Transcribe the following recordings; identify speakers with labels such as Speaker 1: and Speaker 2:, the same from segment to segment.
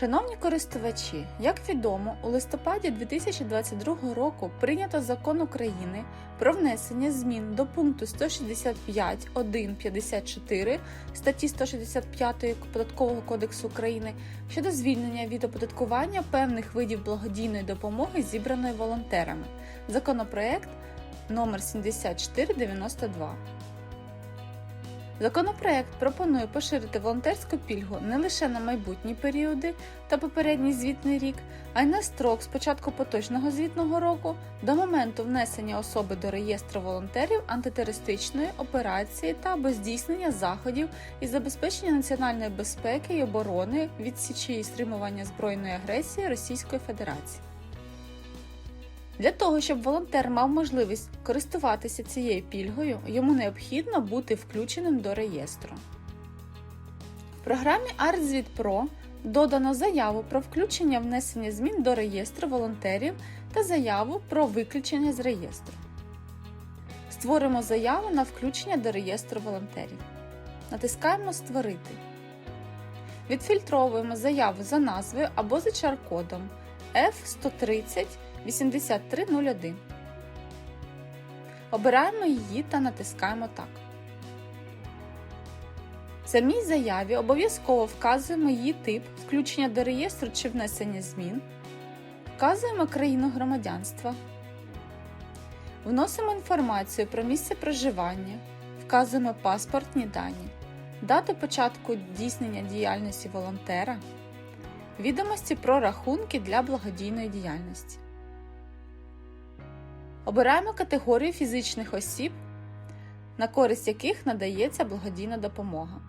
Speaker 1: Шановні користувачі, як відомо, у листопаді 2022 року прийнято закон України про внесення змін до пункту 165.1.54 статті 165 Податкового кодексу України щодо звільнення від оподаткування певних видів благодійної допомоги, зібраної волонтерами. Законопроект номер 7492. Законопроект пропонує поширити волонтерську пільгу не лише на майбутні періоди та попередній звітний рік, а й на строк з початку поточного звітного року до моменту внесення особи до реєстру волонтерів антитерористичної операції та або здійснення заходів із забезпечення національної безпеки і оборони від січі і стримування збройної агресії Російської Федерації. Для того, щоб волонтер мав можливість користуватися цією пільгою, йому необхідно бути включеним до реєстру. В програмі ArtZvit Pro додано заяву про включення внесення змін до реєстру волонтерів та заяву про виключення з реєстру. Створимо заяву на включення до реєстру волонтерів. Натискаємо Створити. Відфільтровуємо заяву за назвою або за чар-кодом F130 8301. Обираємо її та натискаємо Так. В самій заяві обов'язково вказуємо її тип включення до реєстру чи внесення змін, вказуємо країну громадянства, вносимо інформацію про місце проживання, вказуємо паспортні дані, дату початку здійснення діяльності волонтера, відомості про рахунки для благодійної діяльності. Обираємо категорію фізичних осіб, на користь яких надається благодійна допомога.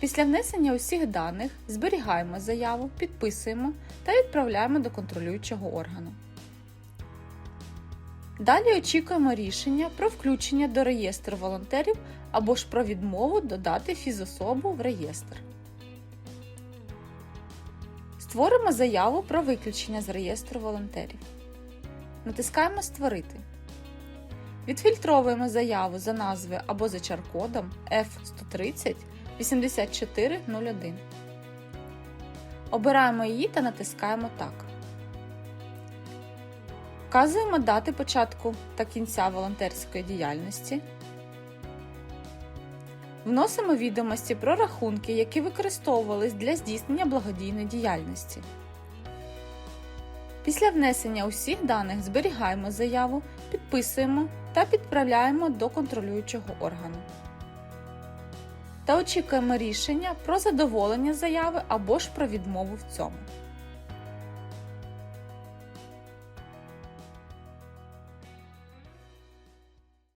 Speaker 1: Після внесення усіх даних зберігаємо заяву, підписуємо та відправляємо до контролюючого органу. Далі очікуємо рішення про включення до реєстру волонтерів або ж про відмову додати фізособу в реєстр. Створимо заяву про виключення з реєстру волонтерів. Натискаємо Створити. Відфільтровуємо заяву за назвою або за чар-кодом F130 8401. Обираємо її та натискаємо Так. Вказуємо дати початку та кінця волонтерської діяльності. Вносимо відомості про рахунки, які використовувались для здійснення благодійної діяльності. Після внесення усіх даних зберігаємо заяву, підписуємо та підправляємо до контролюючого органу. Та очікуємо рішення про задоволення заяви або ж про відмову в цьому.